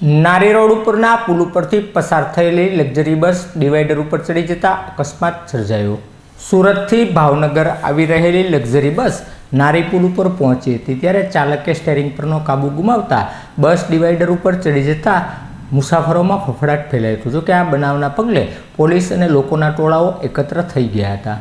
નારી રોડ ઉપરના પુલ ઉપરથી પસાર થયેલી લક્ઝરી બસ ડિવાઈડર ઉપર ચડી જતા અકસ્માત સર્જાયો. સુરતથી ભાવનગર આવી રહેલી લક્ઝરી બસ નારી પુલ ઉપર પહોંચી હતી ત્યારે ચાલકે સ્ટેરિંગ પરનો કાબુ ગુમાવતા બસ ડિવાઈડર ઉપર ચડી જતા મુસાફરોમાં ફફડાટ ફેલાયો હતો. જોકે આ બનાવના પગલે પોલીસ અને લોકોના ટોળાઓ એકત્ર થઈ ગયા હતા.